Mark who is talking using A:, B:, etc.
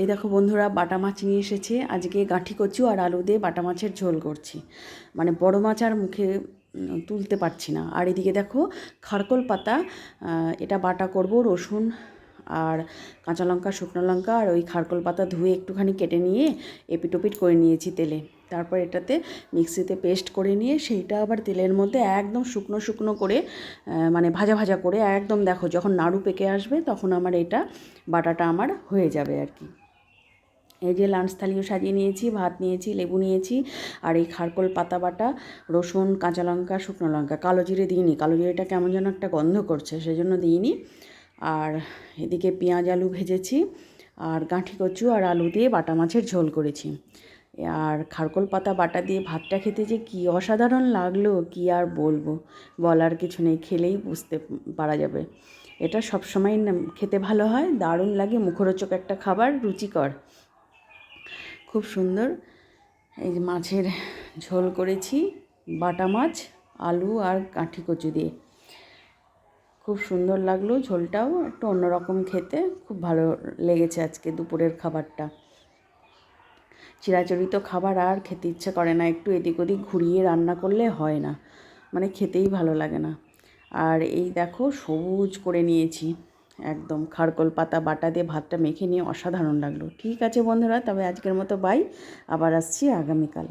A: এই দেখো বন্ধুরা, বাটা মাছ নিয়ে এসেছে। আজকে গাঁঠি কচু আর আলু দিয়ে বাটা মাছের ঝোল করছি। মানে বড় মাছ আর মুখে তুলতে পারছি না। আর এদিকে দেখো, খারকোল পাতা এটা বাটা করব, রসুন আর কাঁচা লঙ্কা, শুকনো লঙ্কা আর ওই খারকোল পাতা ধুয়ে একটুখানি কেটে নিয়ে এপিটোপিট করে নিয়েছি তেলে। তারপর এটাতে মিক্সিতে পেস্ট করে নিয়ে সেইটা আবার তেলের মধ্যে একদম শুকনো শুকনো করে মানে ভাজা ভাজা করে একদম দেখো, যখন নাড়ু পেকে আসবে তখন আমার এটা বাটাটা আমার হয়ে যাবে আর কি। এই যে লাঞ্চ থালিও সাজিয়ে নিয়েছি, ভাত নিয়েছি, লেবু নিয়েছি আর এই খারকোল পাতা বাটা, রসুন, কাঁচা লঙ্কা, শুকনো লঙ্কা, কালো জিরে দিইনি। কালো জিরেটা কেমন যেন একটা গন্ধ করছে, সেজন্য দিইনি। আর এদিকে পেঁয়াজ আলু ভেজেছি আর গাঁঠি কচু আর আলু দিয়ে বাটা মাছের ঝোল করেছি। আর খারকোল পাতা বাটা দিয়ে ভাতটা খেতে যে কী অসাধারণ লাগল, কী আর বলব? বলার কিছু নেই, খেলেই বুঝতে পারা যাবে। এটা সবসময় খেতে ভালো হয়, দারুণ লাগে, মুখরোচক একটা খাবার, রুচিকর। খুব সুন্দর। এই যে মাছের ঝোল করেছি, বাটা মাছ, আলু আর কাঠি কচু দিয়ে। খুব সুন্দর লাগল ঝোলটাও, একটু অন্যরকম খেতে, খুব ভালো লেগেছে আজকে দুপুরের খাবারটা। চিরাচরিত খাবার আর খেতে ইচ্ছে করে না, একটু এদিক ওদিক ঘুরিয়ে রান্না করলে হয় না মানে খেতেই ভালো লাগে না। আর এই দেখো সবুজ করে নিয়েছি। একদম খারকোল পাতা, বাটা দিয়ে ভাতটা মেখে নিয়ে অসাধারণ লাগল। ঠিক আছে বন্ধুরা, তবে আজকের মতো বাই আবার আসছি আগামীকাল।